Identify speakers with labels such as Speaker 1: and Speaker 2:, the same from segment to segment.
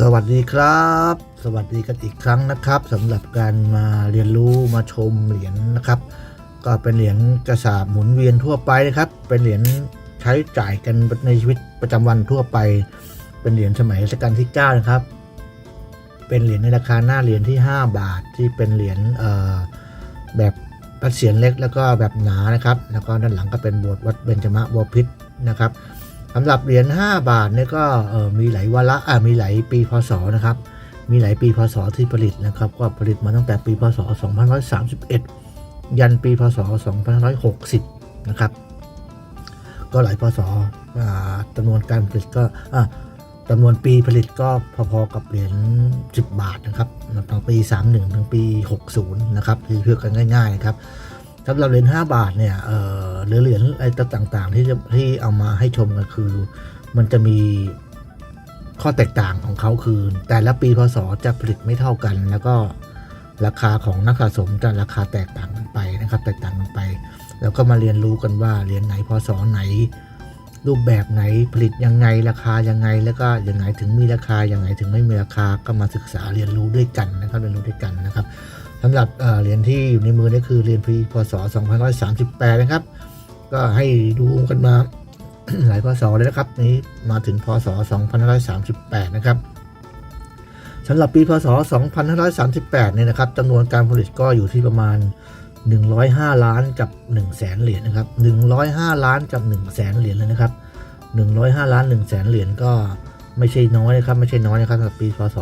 Speaker 1: สวัสดีครับ สวัสดีกันอีกครั้งนะครับสำหรับการมาเรียนรู้มาชมเหรียญนะครับ ก็เป็นเหรียญกระสาบหมุนเวียนทั่วไปนะครับ เป็นเหรียญใช้จ่ายกันในชีวิตประจำวันทั่วไป เป็นเหรียญสมัยรัชกาลที่9นะครับ เป็นเหรียญในราคาหน้าเหรียญที่ 5 บาทที่เป็นเหรียญแบบพัดเสียนเล็กแล้วก็แบบหนานะครับ แล้วก็ด้านหลังก็เป็นโบสถ์วัดเบญจมบพิตรนะครับ สำหรับเหรียญ5บาทเนี่ยก็มีหลายวาระอ่ามีหลายปีพศนะครับ มีหลายปีพศที่ผลิตนะครับ ก็ผลิตมาตั้งแต่ปีพศ 2531 ยันปีพศ 2560 นะครับ ก็หลายพศจำนวนการผลิตก็อ่าจำนวนปีผลิตก็พอๆกับเหรียญ10 บาทนะครับตั้งปี 31 ถึงปี 60 นะครับเพื่อกันง่าย ๆ นะครับ สำหรับเหรียญ5บาทเนี่ยเหรือเหรียญอะไรต่างๆ ที่ที่เอามาให้ชมกันคือ มันจะมีข้อแตกต่างของเขาคือ แต่ละปีพศจะผลิตไม่เท่ากัน แล้วก็ราคาของนักสะสมจะราคาแตกต่างกันไปนะครับ แตกต่างกันไป แล้วก็มาเรียนรู้กันว่าเหรียญไหนพศไหน รูปแบบไหนผลิตยังไงราคายังไงแล้วก็ยังไงถึงมีราคายังไงถึงไม่มีราคาก็มาศึกษาเรียนรู้ด้วยกันนะครับเรียนรู้ด้วยกันนะครับ สำหรับเหรียญที่อยู่ในมือนี่คือเหรียญปีพศ2538 นะครับ ก็ให้ดูกันมาหลายพศเลยนะครับ นี้มาถึงพศ2538 นะครับสำหรับปีพศ 2538 เนี่ยนะครับจำนวนการผลิตก็อยู่ที่ประมาณ 105 ล้านกับ 1 0 0 0 0แสนเหรียญนะครับ 105 ล้านกับ 1 0 0 0 0แสนเหรียญเลยนะครับ 105 ล้าน 1 0 0 0 0แสนเหรียญก็ไม่ใช่น้อยนะครับ ไม่ใช่น้อยนะครับสำหรับปีพศ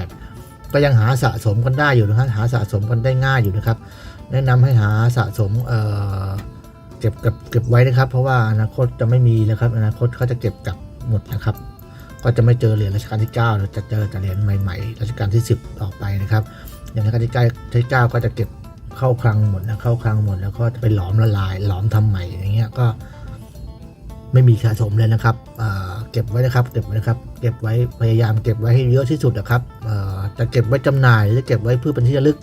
Speaker 1: 2538 ก็ยังหาสะสมกันได้อยู่นะครับหาสะสมกันได้ง่ายอยู่นะครับ แนะนำให้หาสะสมเเก็บกับเก็บไว้นะครับ เพราะว่าอนาคตจะไม่มีนะครับ อนาคตเขาจะเก็บกลับหมดนะครับ ก็จะไม่เจอเหรียญรัชกาลที่9เราจะเจอแต่เหรียญใหม่ๆรัชกาลที่ 10 ต่อไปนะครับ อย่างรัชกาลที่9ที่9ก็จะเก็บเข้าคลังหมดนะเข้าคลังหมด แล้วก็จะไปหลอมละลายหลอมทำใหม่อย่างเงี้ยก็ไม่มีสะสมเลยนะครับเก็บไว้นะครับ เก็บไว้นะครับ เก็บไว้พยายามเก็บไว้ให้เยอะที่สุดนะครับ จะเก็บไว้จำหน่ายหรือจะเก็บไว้เพื่อเป็นที่ระลึก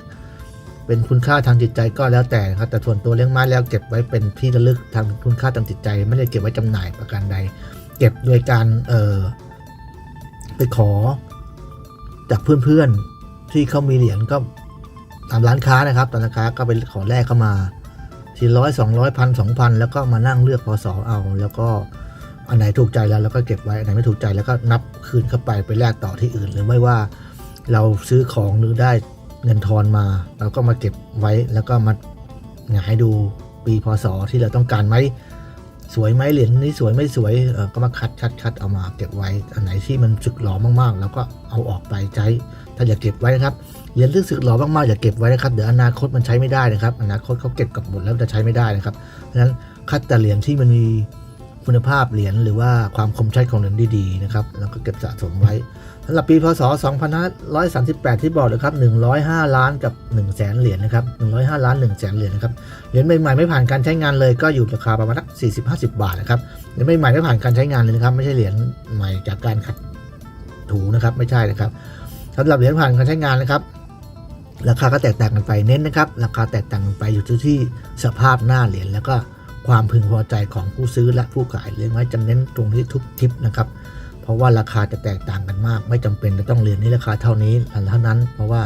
Speaker 1: เป็นคุณค่าทางจิตใจก็แล้วแต่ครับแต่ส่วนตัวเลี้ยงไม้แล้วเก็บไว้เป็นที่ระลึกทางคุณค่าทางจิตใจ ไม่ได้เก็บไว้จำหน่ายประการใด เก็บโดยการเออไปขอ จากเพื่อนๆที่เขามีเหรียญก็ตามร้านค้านะครับตามร้านค้าก็ไปขอแลกเข้ามาสี่ร้อยสองร้อยพันสองพันแล้วก็มานั่งเลือกพศเอา แล้วก็อันไหนถูกใจแล้วเราก็เก็บไว้อันไหนไม่ถูกใจแล้วก็นับคืนเข้าไปไปแลกต่อที่อื่นหรือไม่ว่า เราซื้อของหรือได้เงินทอนมา เราก็มาเก็บไว้แล้วก็มาหงายดูปีพศที่เราต้องการไหมสวยไหมเหรียญนี้สวยไม่สวยเออก็มาคัดคัดคัดเอามาเก็บไว้อันไหนที่มันสึกหลอมากๆเราก็เอาออกไปใช้ ถ้าอยากเก็บไว้นะครับเหรียญที่สึกหลอมากๆอย่าเก็บไว้นะครับเดี๋ยวอนาคตมันใช้ไม่ได้นะครับ อนาคตเขาเก็บกับหมดแล้วจะใช้ไม่ได้นะครับเพราะฉะนั้นคัดแต่เหรียญที่มันมี คุณภาพเหรียญหรือว่าความคมชัดของเหรียญดีๆนะครับแล้วก็เก็บสะสมไว้สำหรับปีพศ 2538 ที่บอกเลยครับ 105 ล้านกับ 1 0 0 0 0แสนเหรียญนะครับ 105 ล้าน 1 0 0 0 0แสนเหรียญนะครับ เหรียญใหม่ๆไม่ผ่านการใช้งานเลยก็อยู่ราคาประมาณสัก40-50 บาทนะครับ เหรียญใหม่ๆไม่ผ่านการใช้งานเลยนะครับ ไม่ใช่เหรียญใหม่จากการขัดถูนะครับ ไม่ใช่นะครับสำหรับเหรียญผ่านการใช้งานนะครับ ราคาก็แตกต่างกันไป เน้นนะครับ ราคาแตกต่างกันไปอยู่ที่สภาพหน้าเหรียญแล้วก็ ความพึงพอใจของผู้ซื้อและผู้ขายเรียกไว้จะเน้นตรงที่ทุกทิปนะครับ เพราะว่าราคาจะแตกต่างกันมาก ไม่จำเป็นจะต้องเหรียญนี้ราคาเท่านี้เท่านั้น เพราะว่า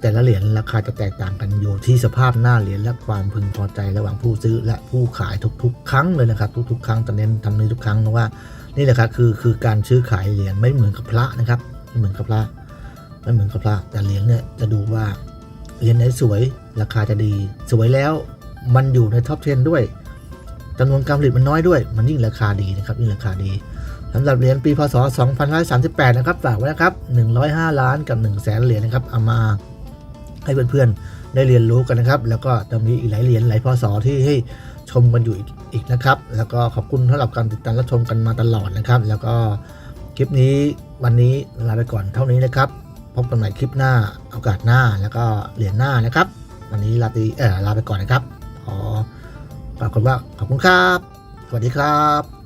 Speaker 1: แต่ละเหรียญราคาจะแตกต่างกันอยู่ที่สภาพหน้าเหรียญและความพึงพอใจระหว่างผู้ซื้อและผู้ขายทุกๆ ครั้งเลยนะครับ ทุกๆ ครั้งจะเน้นทำนี้ทุกครั้งเพราะว่านี่แหละครับคือคือการซื้อขายเหรียญไม่เหมือนกับพระนะครับไม่เหมือนกับพระไม่เหมือนกับพระแต่เหรียญเนี่ยจะดูว่าเหรียญไหนสวยราคาจะดี สวยแล้วมันอยู่ในท็อป10ด้วย จำนวนการผลิตมันน้อยด้วย มันยิ่งราคาดีนะครับยิ่งราคาดีสำหรับเหรียญปีพศ 2538 นะครับฝากไว้นะครับ 105 ล้านกับ 1 0 0 0 0แสนเหรียญนะครับเอามาให้เพื่อนๆได้เรียนรู้กันนะครับ แล้วก็จะมีอีกหลายเหรียญหลายพศที่ให้ชมกันอยู่อีกนะครับ แล้วก็ขอบคุณสำหรับการติดตามรับชมกันมาตลอดนะครับ แล้วก็คลิปนี้วันนี้ลาไปก่อนเท่านี้นะครับ พบกันใหม่คลิปหน้าโอกาสหน้าแล้วก็เหรียญหน้านะครับ วันนี้ลาตีเออลาไปก่อนนะครับ ขอฝากคนว่าขอบคุณครับ สวัสดีครับ